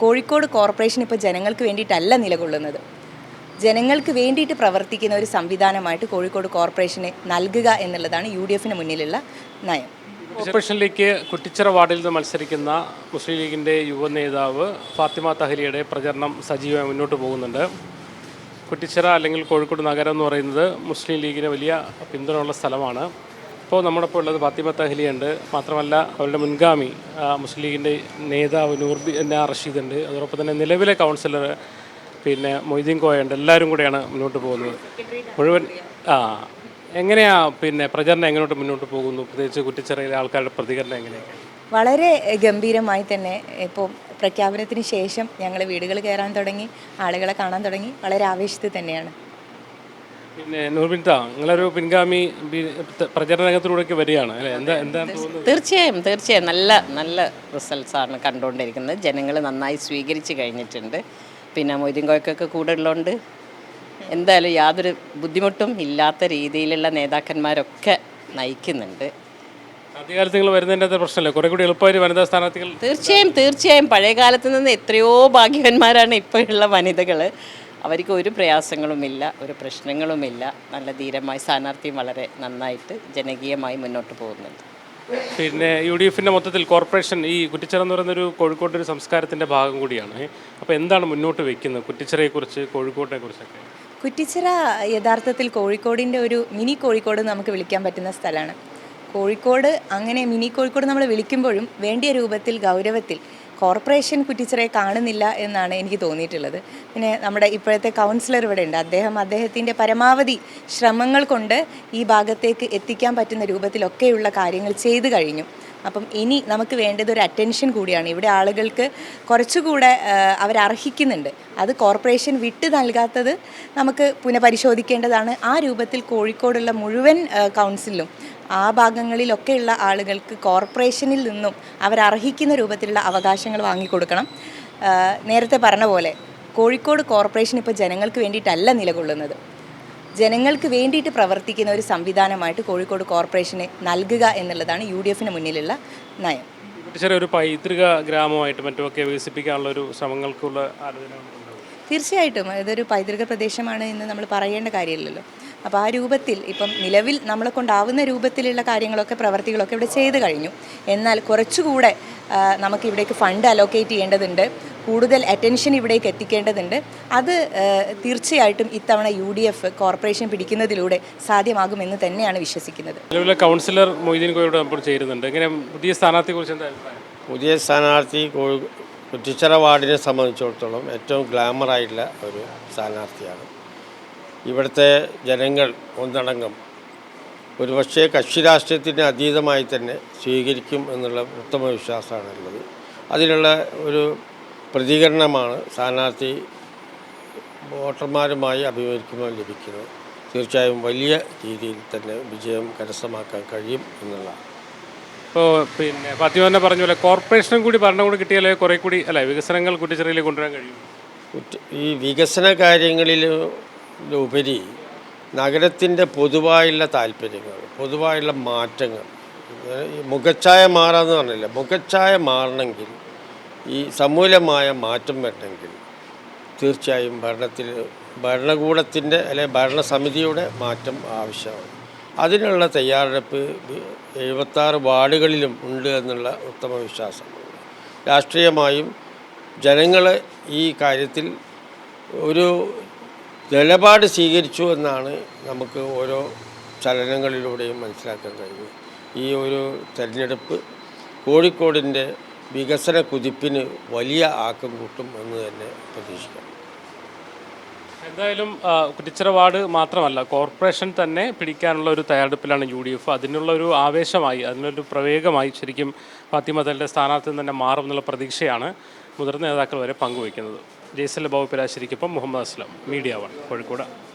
Kozhikode corporation ഇപ്പോൾ ജനങ്ങൾക്ക് വേണ്ടിയിട്ടല്ല നിലകൊള്ളുന്നത്. ജനങ്ങൾക്ക് വേണ്ടിയിട്ട് പ്രവർത്തിക്കുന്ന ഒരു സംവിധാനമായിട്ട് കോഴിക്കോട് കോർപ്പറേഷനെ നൽകുക എന്നുള്ളതാണ് യു ഡി എഫിന് മുന്നിലുള്ള നയം. കോർപ്പറേഷനിലേക്ക് കുറ്റിച്ചിറ വാർഡിൽ നിന്ന് മത്സരിക്കുന്ന മുസ്ലിം ലീഗിന്റെ യുവ നേതാവ് ഫാത്തിമ തഹലിയുടെ പ്രചരണം സജീവമായി മുന്നോട്ട് പോകുന്നുണ്ട്. കുറ്റിച്ചിറ അല്ലെങ്കിൽ കോഴിക്കോട് നഗരം എന്ന് പറയുന്നത് മുസ്ലിം ലീഗിന് വലിയ പിന്തുണയുള്ള സ്ഥലമാണ്. ഇപ്പോൾ നമ്മുടെ ഇപ്പോൾ ഉള്ളത് ഫാത്തിമ തഹലിയുണ്ട്. മാത്രമല്ല അവരുടെ മുൻഗാമി മുസ്ലിം ലീഗിന്റെ നേതാവ് നൂർബി റഷീദ് ഉണ്ട് അതോടൊപ്പം തന്നെ നിലവിലെ കൗൺസിലർ പിന്നെ മൊയ്തീൻ കോയുണ്ട് എല്ലാവരും കൂടെയാണ് മുന്നോട്ട് പോകുന്നത്. മുഴുവൻ ആ എങ്ങനെയാ പിന്നെ പ്രചരണം എങ്ങോട്ട് മുന്നോട്ട് പോകുന്നു? പ്രത്യേകിച്ച് കുറ്റിച്ചിറയിലെ ആൾക്കാരുടെ പ്രതികരണം എങ്ങനെയാണ്? വളരെ ഗംഭീരമായി തന്നെ ഇപ്പോൾ പ്രഖ്യാപനത്തിന് ശേഷം ഞങ്ങൾ വീടുകൾ കയറാൻ തുടങ്ങി ആളുകളെ കാണാൻ തുടങ്ങി. വളരെ ആവേശത്തിൽ തന്നെയാണ്. പിന്നെ നൂർബിൻത നിങ്ങളൊരു പിൻഗാമി പ്രചരണ രംഗത്തിലൂടെയൊക്കെ വരികയാണ് അല്ലേ? എന്താ എന്താ തീർച്ചയായും തീർച്ചയായും. നല്ല നല്ല റിസൾട്ട്സ് ആണ് കണ്ടുകൊണ്ടിരിക്കുന്നത്. ജനങ്ങൾ നന്നായി സ്വീകരിച്ചു കഴിഞ്ഞിട്ടുണ്ട്. പിന്നെ മൊയ്തീൻ കോയ്ക്കൊക്കെ കൂടെ ഉള്ളതുകൊണ്ട് എന്തായാലും യാതൊരു ബുദ്ധിമുട്ടും ഇല്ലാത്ത രീതിയിലുള്ള നേതാക്കന്മാരൊക്കെ നയിക്കുന്നുണ്ട്. ആദ്യകാലത്ത് നിങ്ങൾ വരുന്നതിന്റെ അകത്ത് പ്രശ്നമല്ലേ. കുറെ കൂടി എളുപ്പമായിട്ട് വനിതാ സ്ഥാനാർത്ഥികൾ തീർച്ചയായും തീർച്ചയായും. പഴയ കാലത്ത് നിന്ന് എത്രയോ ഭാഗ്യവന്മാരാണ് ഇപ്പോഴുള്ള വനിതകൾ അവർക്ക് ഒരു പ്രയാസങ്ങളുമില്ല ഒരു പ്രശ്നങ്ങളുമില്ല. നല്ല ധീരമായി സ്ഥാനാർത്ഥിയും വളരെ നന്നായിട്ട് ജനകീയമായി മുന്നോട്ട് പോകുന്നുണ്ട്. പിന്നെ യു ഡി എഫിന്റെ മൊത്തത്തിൽ കോർപ്പറേഷൻ ഈ കുറ്റിച്ചിറ എന്ന് പറയുന്നൊരു കോഴിക്കോട് ഒരു സംസ്കാരത്തിന്റെ ഭാഗം കൂടിയാണ്. അപ്പോൾ എന്താണ് മുന്നോട്ട് വെക്കുന്നത്? കുറ്റിച്ചിറയെക്കുറിച്ച് കോഴിക്കോട്ടെ കുറിച്ചൊക്കെ കുറ്റിച്ചിറ യഥാർത്ഥത്തിൽ കോഴിക്കോടിന്റെ ഒരു മിനി കോഴിക്കോട് എന്ന് നമുക്ക് വിളിക്കാൻ പറ്റുന്ന സ്ഥലമാണ്. കോഴിക്കോട് അങ്ങനെ മിനി കോഴിക്കോട് നമ്മൾ വിളിക്കുമ്പോഴും വേണ്ടിയ രൂപത്തിൽ ഗൗരവത്തിൽ കോർപ്പറേഷൻ കുറ്റിച്ചറെ കാണുന്നില്ല എന്നാണ് എനിക്ക് തോന്നിയിട്ടുള്ളത്. പിന്നെ നമ്മുടെ ഇപ്പോഴത്തെ കൗൺസിലർ ഇവിടെ ഉണ്ട്. അദ്ദേഹം അദ്ദേഹത്തിന്റെ പരമാവധി ശ്രമങ്ങൾ കൊണ്ട് ഈ ഭാഗത്തേക്ക് എത്തിക്കാൻ പറ്റുന്ന രൂപത്തിലൊക്കെയുള്ള കാര്യങ്ങൾ ചെയ്തു കഴിഞ്ഞു. അപ്പം ഇനി നമുക്ക് വേണ്ടത് ഒരു അറ്റൻഷൻ കൂടിയാണ്. ഇവിടെ ആളുകൾക്ക് കുറച്ചുകൂടെ അവരർഹിക്കുന്നുണ്ട്. അത് കോർപ്പറേഷൻ വിട്ട് നൽകാത്തത് നമുക്ക് പുനഃപരിശോധിക്കേണ്ടതാണ്. ആ രൂപത്തിൽ കോഴിക്കോടുള്ള മുഴുവൻ കൗൺസിലും ആ ഭാഗങ്ങളിലൊക്കെയുള്ള ആളുകൾക്ക് കോർപ്പറേഷനിൽ നിന്നും അവരർഹിക്കുന്ന രൂപത്തിലുള്ള അവകാശങ്ങൾ വാങ്ങിക്കൊടുക്കണം. നേരത്തെ പറഞ്ഞ പോലെ കോഴിക്കോട് കോർപ്പറേഷൻ ഇപ്പോൾ ജനങ്ങൾക്ക് വേണ്ടിയിട്ടല്ല നിലകൊള്ളുന്നത്. ജനങ്ങൾക്ക് വേണ്ടിയിട്ട് പ്രവർത്തിക്കുന്ന ഒരു സംവിധാനമായിട്ട് കോഴിക്കോട് കോർപ്പറേഷന് നൽകുക എന്നുള്ളതാണ് യു ഡി എഫിന് മുന്നിലുള്ള നയം. ഒരു പൈതൃക ഗ്രാമമായിട്ട് മറ്റുമൊക്കെ വികസിപ്പിക്കാനുള്ള ഒരു ശ്രമങ്ങൾക്കുള്ള ആലോചന തീർച്ചയായിട്ടും. ഇതൊരു പൈതൃക പ്രദേശമാണ് എന്ന് നമ്മൾ പറയേണ്ട കാര്യമില്ലല്ലോ. അപ്പോൾ ആ രൂപത്തിൽ ഇപ്പം നിലവിൽ നമ്മളെ കൊണ്ടാവുന്ന രൂപത്തിലുള്ള കാര്യങ്ങളൊക്കെ പ്രവർത്തികളൊക്കെ ഇവിടെ ചെയ്ത് കഴിഞ്ഞു. എന്നാൽ കുറച്ചുകൂടെ നമുക്ക് ഇവിടേക്ക് ഫണ്ട് അലോക്കേറ്റ് ചെയ്യേണ്ടതുണ്ട്. കൂടുതൽ അറ്റൻഷൻ ഇവിടേക്ക് എത്തിക്കേണ്ടതുണ്ട്. അത് തീർച്ചയായിട്ടും ഇത്തവണ യു ഡി എഫ് കോർപ്പറേഷൻ പിടിക്കുന്നതിലൂടെ സാധ്യമാകുമെന്ന് തന്നെയാണ് വിശ്വസിക്കുന്നത്. നിലവിലെ കൗൺസിലർ മൊയ്തീൻ കോയോട് നമ്മൾ ചേരുന്നുണ്ട്. എങ്ങനെ പുതിയ സ്ഥാനാർത്ഥിയെക്കുറിച്ച് എന്താ പുതിയ സ്ഥാനാർത്ഥി കുറ്റിച്ചറ കുറ്റിച്ചിറ വാർഡിനെ സംബന്ധിച്ചിടത്തോളം ഏറ്റവും ഗ്ലാമറായിട്ടുള്ള ഒരു സ്ഥാനാർത്ഥിയാണ്. ഇവിടുത്തെ ജനങ്ങൾ ഒന്നടങ്കം ഒരുപക്ഷെ കക്ഷി രാഷ്ട്രീയത്തിന് അതീതമായി തന്നെ സ്വീകരിക്കും എന്നുള്ള ഉത്തമ വിശ്വാസമാണുള്ളത് അതിനുള്ള ഒരു പ്രതികരണമാണ് സ്ഥാനാർത്ഥി വോട്ടർമാരുമായി അഭിമുഖീകരിക്കുമ്പോൾ ലഭിക്കുന്നത്. തീർച്ചയായും വലിയ രീതിയിൽ തന്നെ വിജയം കരസ്ഥമാക്കാൻ കഴിയും എന്നുള്ളതാണ്. ഇപ്പോൾ പിന്നെ തന്നെ പറഞ്ഞ പോലെ കോർപ്പറേഷനും കൂടി ഭരണം കൂടി കിട്ടിയാലേ കുറേ കൂടി അല്ല വികസനങ്ങൾ കുട്ടിച്ചെറിയിൽ കൊണ്ടുവരാൻ കഴിയും. ഈ വികസന കാര്യങ്ങളിൽ ഉപരി നഗരത്തിന്റെ പൊതുവായുള്ള താല്പര്യങ്ങൾ പൊതുവായുള്ള മാറ്റങ്ങൾ മുഖച്ഛായ മാറാന്ന് പറഞ്ഞില്ല മുഖച്ഛായ മാറണമെങ്കിൽ ഈ സമൂലമായ മാറ്റം വരണമെങ്കിൽ തീർച്ചയായും ഭരണത്തിൽ ഭരണകൂടത്തിന്റെ അല്ലെങ്കിൽ ഭരണസമിതിയുടെ മാറ്റം ആവശ്യമാണ്. അതിനുള്ള തയ്യാറെടുപ്പ് എഴുപത്താറ് വാർഡുകളിലും ഉണ്ട് എന്നുള്ള ഉത്തമ വിശ്വാസമാണ്. രാഷ്ട്രീയമായും ജനങ്ങൾ ഈ കാര്യത്തിൽ ഒരു നിലപാട് സ്വീകരിച്ചു എന്നാണ് നമുക്ക് ഓരോ ചലനങ്ങളിലൂടെയും മനസ്സിലാക്കാൻ കഴിയും ഈ ഒരു തെരഞ്ഞെടുപ്പ് കോഴിക്കോടിന്റെ വികസന കുതിപ്പിന് വലിയ ആക്കം കൂട്ടും എന്ന് തന്നെ പ്രതീക്ഷിക്കാം. എന്തായാലും കുറ്റിച്ചിറ വാർഡ് മാത്രമല്ല കോർപ്പറേഷൻ തന്നെ പിടിക്കാനുള്ള ഒരു തയ്യാറെടുപ്പിലാണ് യു ഡി എഫ്. അതിനുള്ള ഒരു ആവേശമായി അതിനൊരു പ്രവേഗമായി ശരിക്കും ഫാത്തിമ തലിന്റെ സ്ഥാനാർത്ഥി തന്നെ മാറും എന്നുള്ള പ്രതീക്ഷയാണ് മുതിർന്ന നേതാക്കൾ വരെ പങ്കുവയ്ക്കുന്നത്. ജയ്സൽ ബാബു പിരാശ്ശേരിക്കൊപ്പം മുഹമ്മദ് അസ്ലം മീഡിയ വൺ കോഴിക്കോട്.